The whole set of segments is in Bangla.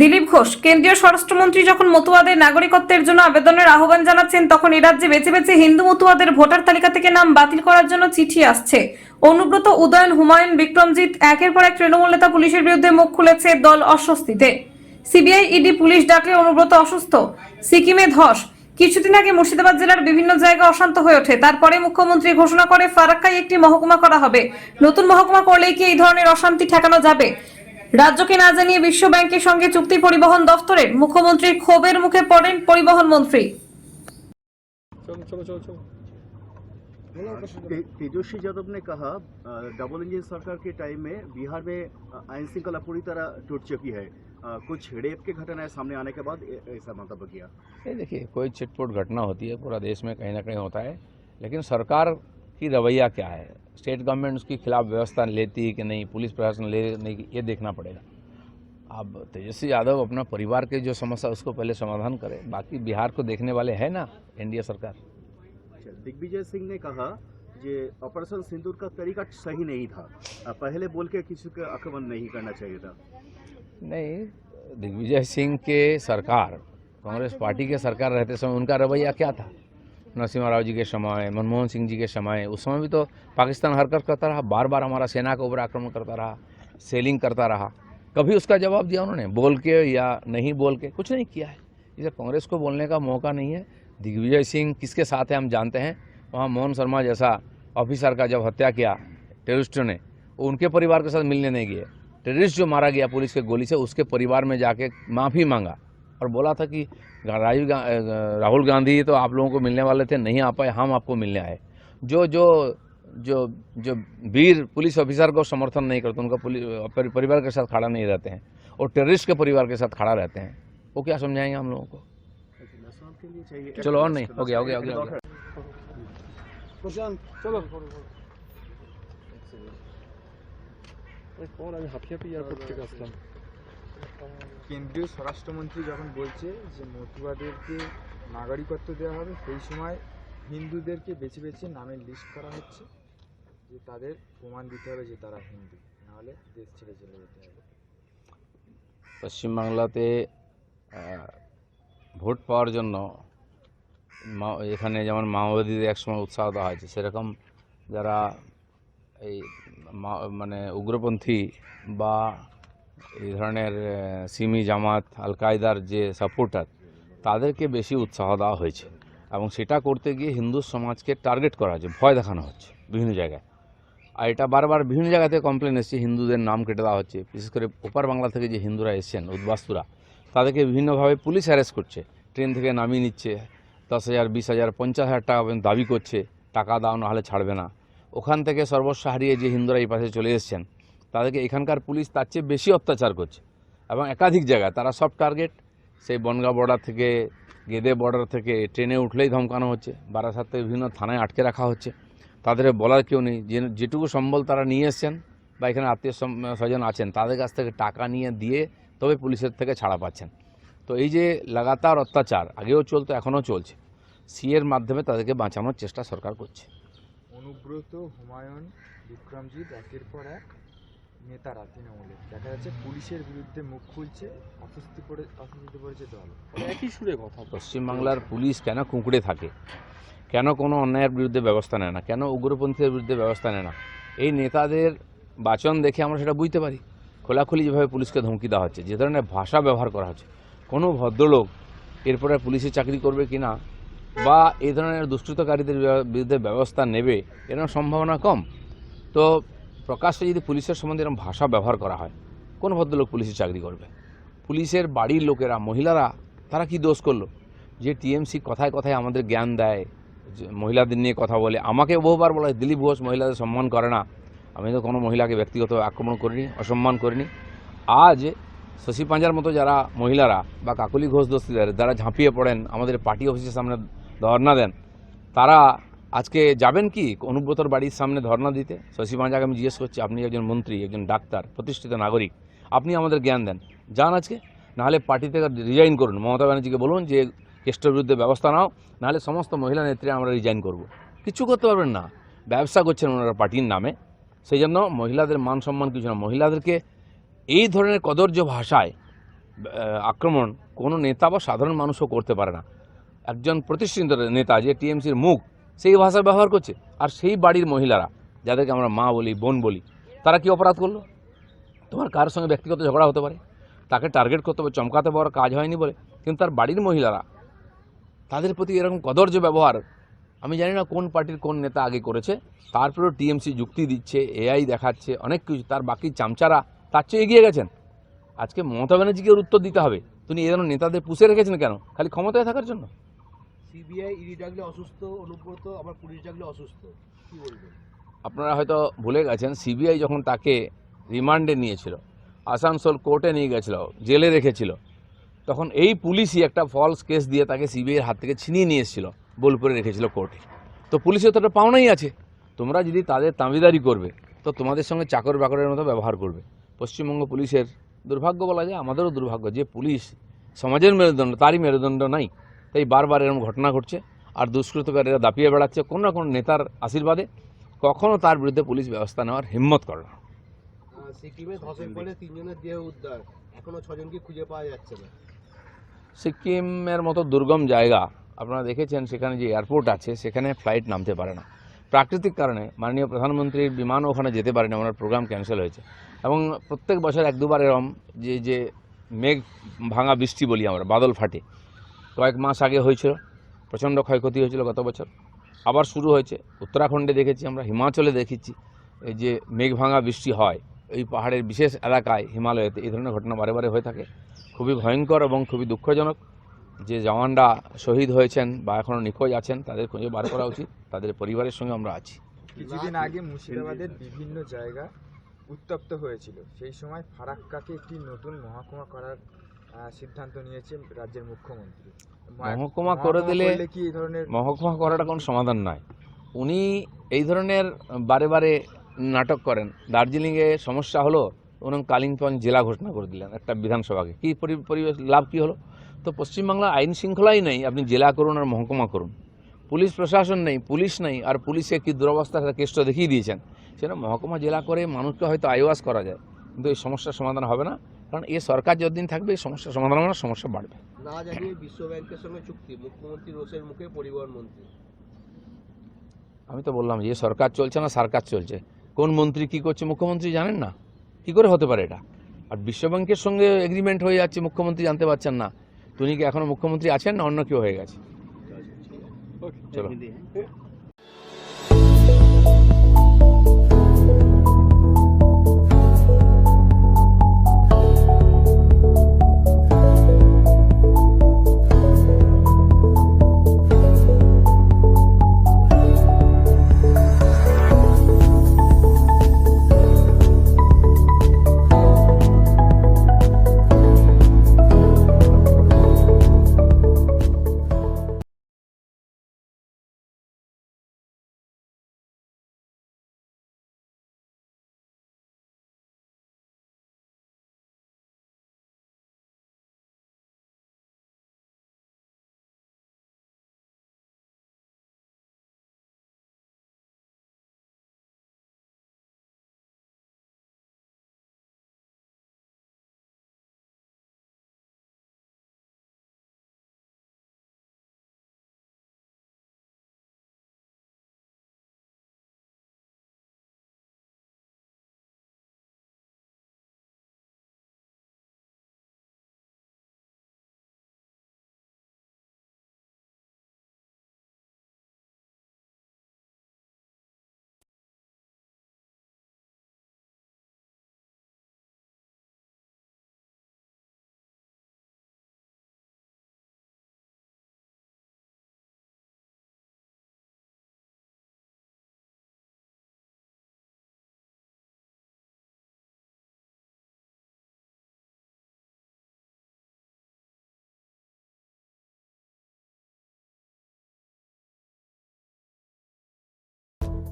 দিলীপ ঘোষ। কেন্দ্রীয় স্বরাষ্ট্রমন্ত্রী যখন মতুয়াদের নাগরিকত্বের জন্য আবেদনের আহ্বান জানাচ্ছেন, তখন এ রাজ্যে বেছে বেছে হিন্দু মতুয়াদের ভোটার তালিকা থেকে নাম বাতিল করার জন্য চিঠি আসছে। অনুব্রত, উদয়ন, হুমায়ুন, বিক্রমজিৎ একের পর এক তৃণমূল নেতা পুলিশের বিরুদ্ধে মুখ খুলেছে দল অস্বস্তিতে। সিবিআই, ইডি, পুলিশ ডাকলে অনুব্রত অসুস্থ। সিকিমে ধস। কিছুদিন আগে মুর্শিদাবাদ জেলার বিভিন্ন জায়গা অশান্ত হয়ে ওঠে। তারপরে মুখ্যমন্ত্রী ঘোষণা করে, ফারাক্কায় একটি মহকুমা করা হবে। নতুন মহকুমা করলেই কি এই ধরনের অশান্তি ঠেকানো যাবে? রাজ্যকে না জানিয়ে বিশ্ব ব্যাংকের সঙ্গে চুক্তি পরিবহন দফতরের মুখ্যমন্ত্রীর ক্ষোভের মুখে পড়েন পরিবহন মন্ত্রী चलो चलो चलो चलो ते- तेजस्वी यादव ने कहा अ, डबल इंजन सरकार के टाइम में बिहार में अ, आईन श्रृंखला पूरी तरह टूट चुकी है अ, कुछ रेप के घटनाएं सामने आने के बाद ए- ऐसा मंतव्य किया ये देखिए कोई छिटपुट घटना होती है पूरा देश में कहीं ना कहीं होता है लेकिन सरकार की रवैया क्या है स्टेट गवर्नमेंट उसके खिलाफ व्यवस्था लेती है कि नहीं पुलिस प्रशासन ले नहीं ये देखना पड़ेगा। अब तेजस्वी यादव अपना परिवार के जो समस्या उसको पहले समाधान करे। बाकी बिहार को देखने वाले है ना एनडीए सरकार। अच्छा, दिग्विजय सिंह ने कहा कि ऑपरेशन सिंदूर का तरीका सही नहीं था। पहले बोल के किसी का आक्रमण नहीं करना चाहिए था। नहीं दिग्विजय सिंह के सरकार कांग्रेस पार्टी के सरकार रहते समय उनका रवैया क्या था? नरसिम्हा राव जी के समय मनमोहन सिंह जी के समय, उस समय भी तो पाकिस्तान हरकत करता रहा बार बार हमारा सेना के ऊपर आक्रमण करता रहा, सेलिंग करता रहा। कभी उसका जवाब दिया उन्होंने? बोल के या नहीं बोल के कुछ नहीं किया है। इसे कांग्रेस को बोलने का मौका नहीं है। दिग्विजय सिंह किसके साथ है हम जानते हैं। वहाँ मोहन शर्मा जैसा ऑफिसर का जब हत्या किया टेररिस्टों ने, उनके परिवार के साथ मिलने नहीं गए। टेररिस्ट जो मारा गया पुलिस के गोली से, उसके परिवार में जाके माफ़ी मांगा। और बोला था कि राजीव गा, अ, राहुल गांधी तो आप लोगों को मिलने वाले थे नहीं आ पाए हम आपको मिलने आए जो जो जो जो वीर पुलिस ऑफिसर को समर्थन नहीं करते उनका पुलिस परि- परिवार के साथ खड़ा नहीं रहते हैं और टेररिस्ट के परिवार के साथ खड़ा रहते हैं वो क्या समझाएंगे हम लोगों को के लिए चाहिए चलो और नहीं हो गया हो गया हो गया, हो गया চলো কোন আমি হাফিয়া এয়ারপোর্ট থেকে আসলাম কেন্দ্রীয় স্বরাষ্ট্রমন্ত্রী যখন বলছে যে মতুয়াদেরকে নাগরিকত্ব দেওয়া হবে, সেই সময় হিন্দুদেরকে বেছে বেছে নামের লিস্ট করা হচ্ছে যে তাদের প্রমাণ দিতে হবে যে তারা হিন্দু। নাহলে দেশ ছেড়ে চলে যেতে হবে। পশ্চিমবাংলাতে ভোট পাওয়ার জন্য এখানে যেমন মাওবাদীদের একসময় উৎসাহ দেওয়া হয়েছে, সেরকম যারা এই মানে উগ্রপন্থী বা এই ধরনের সিমি জামাত আল কায়দার যে সাপোর্টার তাদেরকে বেশি উৎসাহ দেওয়া হয়েছে। এবং সেটা করতে গিয়ে হিন্দু সমাজকে টার্গেট করা হচ্ছে, ভয় দেখানো হচ্ছে বিভিন্ন জায়গায়। আর এটা বারবার বিভিন্ন জায়গাতে কমপ্লেন এসছে, হিন্দুদের নাম কেটে দেওয়া হচ্ছে। বিশেষ করে ওপার বাংলা থেকে যে হিন্দুরা এসছেন, উদ্বাস্তুরা, তাদেরকে বিভিন্নভাবে পুলিশ অ্যারেস্ট করছে। ট্রেন থেকে নামিয়ে নিচ্ছে, দশ হাজার, বিশ হাজার, পঞ্চাশ হাজার টাকা দাবি করছে, টাকা দাও নাহলে ছাড়বে না। ওখান থেকে সর্বস্ব হারিয়ে যে হিন্দুরা এই পাশে চলে এসছেন তাদেরকে এখানকার পুলিশ তার চেয়ে বেশি অত্যাচার করছে। এবং একাধিক জায়গায় তারা সব টার্গেট সেই বনগাঁ বর্ডার থেকে, গেদে বর্ডার থেকে ট্রেনে উঠলেই ধমকানো হচ্ছে। বারাসাত থেকে বিভিন্ন থানায় আটকে রাখা হচ্ছে। তাদের বলার কেউ নেই। যে, যেটুকু সম্বল তারা নিয়ে এসছেন বা এখানে আত্মীয় স্বজন আছেন, তাদের কাছ থেকে টাকা নিয়ে দিয়ে তবে পুলিশের থেকে ছাড়া পাচ্ছেন। তো এই যে লাগাতার অত্যাচার, আগেও চলতো, এখনও চলছে। সিএর মাধ্যমে তাদেরকে বাঁচানোর চেষ্টা সরকার করছে। অনুব্রত হুমায়ুন, বিক্রমজিৎ, একের পর এক। নেতারা তৃণমূলের। দেখা যাচ্ছে পুলিশের বিরুদ্ধে মুখ খুলছে অস্বস্তি পড়ে অস্বস্তিতে পড়েছে দল। একই সুরে কথা পশ্চিমবাংলার পুলিশ কেন কুঁকড়ে থাকে? কেন কোনো অন্যায়ের বিরুদ্ধে ব্যবস্থা নেয় না? কেন উগ্রপন্থীদের বিরুদ্ধে ব্যবস্থা নেয় না? এই নেতাদের বাচন দেখে আমরা সেটা বুঝতে পারি। খোলাখুলি যেভাবে পুলিশকে ধমকি দেওয়া হচ্ছে যে ধরনের ভাষা ব্যবহার করা হচ্ছে কোনো ভদ্রলোক এরপরে পুলিশে চাকরি করবে কি না? বা এই ধরনের দুষ্কৃতকারীদের বিরুদ্ধে ব্যবস্থা নেবে এরকম সম্ভাবনা কম? তো প্রকাশ্যে যদি পুলিশের সম্বন্ধে এরকম ভাষা ব্যবহার করা হয়, কোন ভদ্রলোক পুলিশে চাকরি করবে? পুলিশের বাড়ির লোকেরা, মহিলারা, তারা কি দোষ করল? যে টিএমসি কথায় কথায় আমাদের জ্ঞান দেয় মহিলাদের নিয়ে কথা বলে, আমাকে বহুবার বলা হয়, দিলীপ ঘোষ মহিলাদের সম্মান করে না। আমি তো কোনো মহিলাকে ব্যক্তিগত আক্রমণ করিনি, অসম্মান করিনি। আজ শশী পাঁজার মতো যারা মহিলারা বা কাকলি ঘোষ দস্তিদার যারা ঝাঁপিয়ে পড়েন, আমাদের পার্টি অফিসের সামনে ধর্না দেন, তারা আজকে যাবেন কি অনুব্রতর বাড়ির সামনে ধর্না দিতে? শশী পাঁজাকে আমি জিজ্ঞেস করছি, আপনি একজন মন্ত্রী, একজন ডাক্তার, প্রতিষ্ঠিত নাগরিক, আপনি আমাদের জ্ঞান দেন। যান আজকে, নাহলে পার্টি থেকে রিজাইন করুন। মমতা ব্যানার্জিকে বলুন যে, কেষ্টর বিরুদ্ধে ব্যবস্থা নাও, নাহলে সমস্ত মহিলা নেত্রী আমরা রিজাইন করব। কিছু করতে পারবেন না। ব্যবসা করছেন ওনারা পার্টির নামে। সেই জন্য মহিলাদের মান সম্মান কিছু না। মহিলাদেরকে এই ধরনের কদর্য ভাষায় আক্রমণ কোনো নেতা বা সাধারণ মানুষও করতে পারে না। একজন প্রতিষ্ঠিত নেতা যে টিএমসির মুখ সেই ভাষা ব্যবহার করছে। আর সেই বাড়ির মহিলারা, যাদেরকে আমরা মা বলি, বোন বলি, তারা কি অপরাধ করল? তোমার কার সঙ্গে ব্যক্তিগত ঝগড়া হতে পারে। তাকে টার্গেট করতে হবে, চমকাতে পারার কাজ হয়নি বলে। কিন্তু তার বাড়ির মহিলারা, তাদের প্রতি এরকম কদর্য ব্যবহার, আমি জানি না কোন পার্টির কোন নেতা আগে করেছে তারপরেও টিএমসি যুক্তি দিচ্ছে, এআই দেখাচ্ছে, অনেক কিছু, তার বাকি চামচারা, তার চেয়ে এগিয়ে গেছেন। আজকে মমতা ব্যানার্জিকে উত্তর দিতে হবে। তিনি এই ধরনের নেতাদের পুষে রেখেছেন কেন? খালি ক্ষমতায় থাকার জন্য? সিবিআই ইডি ডাকলে অসুস্থ, অনুব্রত, আবার পুলিশ ডাকলে অসুস্থ, কি বলবেন? আপনারা হয়তো ভুলে গেছেন সিবিআই যখন তাকে রিমান্ডে নিয়েছিল, আসানসোল কোর্টে নিয়ে গেছিল, জেলে রেখেছিল, তখন এই পুলিশই একটা ফলস কেস দিয়ে তাকে সিবিআইয়ের হাত থেকে ছিনিয়ে নিয়ে এসেছিল, বোলপুরে রেখেছিল কোর্টে। তো পুলিশের তো একটা পাওনাই আছে। তোমরা যদি তাদের তাঁবিদারি করবে, তো তোমাদের সঙ্গে চাকর বাকরের মতো ব্যবহার করবে। পশ্চিমবঙ্গ পুলিশের দুর্ভাগ্য বলা যায়, আমাদেরও দুর্ভাগ্য যে পুলিশ সমাজের মেরুদণ্ড, তারই মেরুদণ্ড নাই। তাই বারবার এরকম ঘটনা ঘটছে। আর দুষ্কৃতকারীরা দাপিয়ে বেড়াচ্ছে কোনো না কোনো নেতার আশীর্বাদে। কখনও তার বিরুদ্ধে পুলিশ ব্যবস্থা নেওয়ার হিম্মত করে না। সিকিমে ধসের ফলে তিনজনের দেহ উদ্ধার। এখনও ছজনকে খুঁজে পাওয়া যাচ্ছে না। সিকিমের মতো দুর্গম জায়গা আপনারা দেখেছেন সেখানে যে এয়ারপোর্ট আছে সেখানে ফ্লাইট নামতে পারে না। প্রাকৃতিক কারণে মাননীয় প্রধানমন্ত্রীর বিমানও ওখানে যেতে পারেনি ওনার প্রোগ্রাম ক্যান্সেল হয়েছে। এবং প্রত্যেক বছর এক দুবার এরম যে যে মেঘ ভাঙা বৃষ্টি বলি আমরা বাদল ফাটে। কয়েক মাস আগে হয়েছিল, প্রচণ্ড ক্ষয়ক্ষতি হয়েছিল গত বছর। আবার শুরু হয়েছে। উত্তরাখণ্ডে দেখেছি আমরা, হিমাচলে দেখেছি, এই যে মেঘ ভাঙা বৃষ্টি হয়, এই পাহাড়ের বিশেষ এলাকায় হিমালয়েতে, এই ধরনের ঘটনা বারে বারে হয়ে থাকে। খুবই ভয়ঙ্কর এবং খুবই দুঃখজনক যে জওয়ানরা শহীদ হয়েছেন বা এখনও নিখোঁজ আছেন, তাদের খুঁজে বার করা উচিত, তাদের পরিবারের সঙ্গে আমরা আছি। কিছুদিন আগে মুর্শিদাবাদের বিভিন্ন জায়গা উত্তপ্ত হয়েছিল। সেই সময় ফারাক্কাকে একটি নতুন মহাকুমা করার সিদ্ধান্ত নিয়েছে রাজ্যের মুখ্যমন্ত্রী। মহকুমা করে দিলে- কি ধরনের মহকুমা করাটা কোনো সমাধান নয়। উনি এই ধরনের বারে বারে নাটক করেন। দার্জিলিংয়ে সমস্যা হলো উনি কালিম্পং জেলা ঘোষণা করে দিলেন একটা বিধানসভাকে। কী পরি- পরিবেশ লাভ কী হলো? তো পশ্চিমবাংলা আইন শৃঙ্খলাই নেই আপনি জেলা করুন আর মহকুমা করুন। পুলিশ প্রশাসন নেই পুলিশ নেই আর পুলিশে কী দুরবস্থা সেটা কেসটা দেখিয়ে দিয়েছেন। সেটা মহকুমা জেলা করে মানুষকে হয়তো আইওয়াস করা যায় কিন্তু এই সমস্যার সমাধান হবে না। কারণ এ সরকার যতদিন থাকবে এই সমস্যার সমাধান না সমস্যা বাড়বে। না জানিয়ে বিশ্ব ব্যাংকের সঙ্গে চুক্তি মুখ্যমন্ত্রী রোষের মুখে পরিবহন মন্ত্রী। আমি তো বললাম যে সরকার চলছে না সরকার চলছে। কোন মন্ত্রী কি করছে মুখ্যমন্ত্রী জানেন না? কি করে হতে পারে এটা? আর বিশ্বব্যাংকের সঙ্গে এগ্রিমেন্ট হয়ে যাচ্ছে মুখ্যমন্ত্রী জানতে পারছেন না। তুমি কি এখনও মুখ্যমন্ত্রী আছেন না অন্য কেউ হয়ে গেছে? চলো।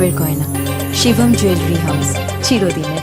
মুহূর্তের করে না। শিবম জুয়েলারি হাউস চিরদিনের।